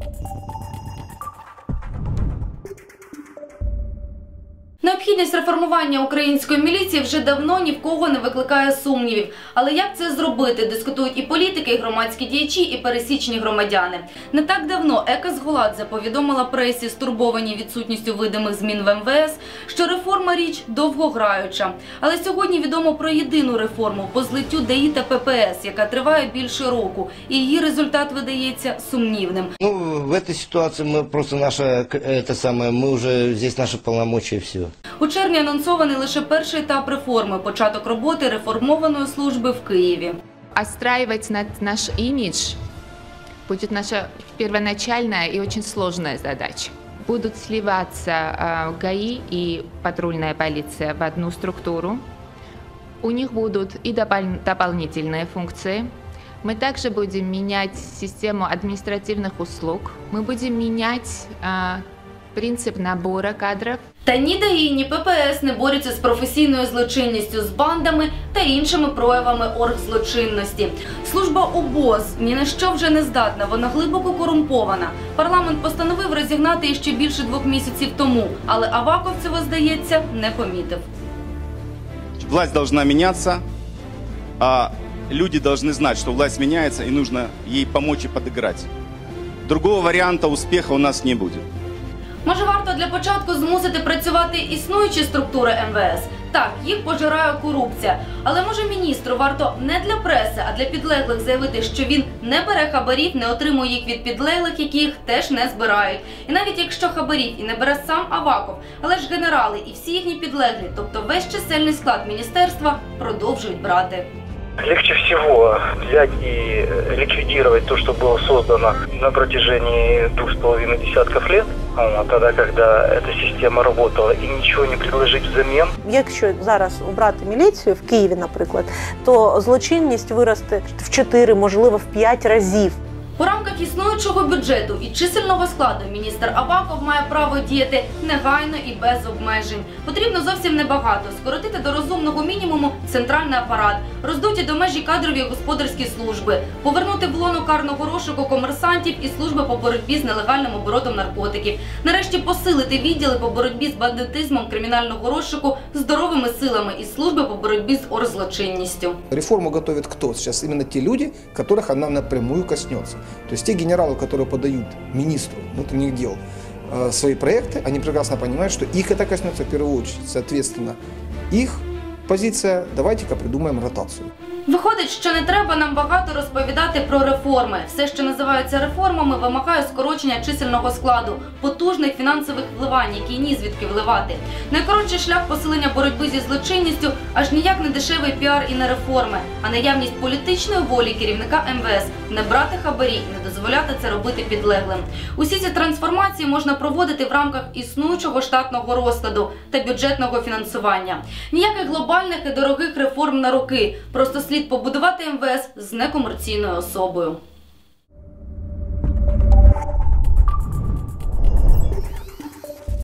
Thank you. Необхідність реформування української міліції вже давно ні в кого не викликає сумнівів. Але як це зробити, дискутують і політики, і громадські діячі, і пересічні громадяни. Не так давно Ека Зголадзе повідомила пресі, стурбовані відсутністю видимих змін в МВС, що реформа річ довгограюча. Але сьогодні відомо про єдину реформу по злиттю ДАІ та ППС, яка триває більше року, і її результат видається сумнівним. Ну, в этой ситуации мы просто наша, к- это самое, мы уже здесь наши полномочия и все. У червні анонсований лише перший етап реформи початок роботи реформованої служби в Києві. Отстраивать над- наш имидж будет наша первоначальная и очень сложная задача. Будут сливаться а, ГАИ и патрульная полиция в одну структуру. У них будут и допол- дополнительные функции. Мы также будем менять систему административных услуг. Мы будем менять а, принцип набора кадров Та ні ДАІ, ні ППС не борються з професійною злочинністю, з бандами та іншими проявами оргзлочинності. Служба УБОЗ ні на що вже не здатна, вона глибоко корумпована. Парламент постановив розігнати її ще більше двох місяців тому, але Аваков цього, здається, не помітив. Власть должна меняться, а люди должны знать, что власть меняется и нужно ей помочь и подыграть. Другого варианта успеха у нас не будет. Може, варто для початку змусити працювати існуючі структури МВС? Так, їх пожирає корупція. Але може міністру варто не для преси, а для підлеглих заявити, що він не бере хабарів, не отримує їх від підлеглих, які їх теж не збирають. І навіть якщо хабарів і не бере сам Аваков, але ж генерали і всі їхні підлеглі, тобто весь чисельний склад міністерства, продовжують брати. Легче всего взять и э, ликвидировать то, что было создано на протяжении двух с половиной десятков лет, а, тогда, когда эта система работала, и ничего не предложить взамен. Якщо зараз обрати міліцію в Києві, наприклад, то злочинність виросте в 4, можливо, в 5 разів. У рамках існуючого бюджету і чисельного складу міністр Аваков має право діяти негайно і без обмежень. Потрібно зовсім небагато скоротити до розумного мінімуму центральний апарат, роздуті до межі кадрові господарські служби, повернути в лоно карного розшуку комерсантів і служби по боротьбі з нелегальним оборотом наркотиків. Нарешті посилити відділи по боротьбі з бандитизмом кримінального розшуку здоровими силами і служби по боротьбі з орзлочинністю. Реформу готовит кто? Сейчас именно те люди, которых она напрямую коснется. То есть те генералы, которые подают министру внутренних дел э, свои проекты, они прекрасно понимают, что их это коснется в первую очередь. Соответственно, их позиция «давайте-ка придумаем ротацию». Виходить, що не треба нам багато розповідати про реформи. Все, що називається реформами, вимагає скорочення чисельного складу, потужних фінансових вливань, які ні звідки вливати. Найкоротший шлях посилення боротьби зі злочинністю аж ніяк не дешевий піар і не реформи, а наявність політичної волі керівника МВС не брати хабарі і не дозволяти це робити підлеглим. Усі ці трансформації можна проводити в рамках існуючого штатного розкладу та бюджетного фінансування. Ніяких глобальних і дорогих реформ на роки. Просто слід побудувати МВС з некомерційною особою.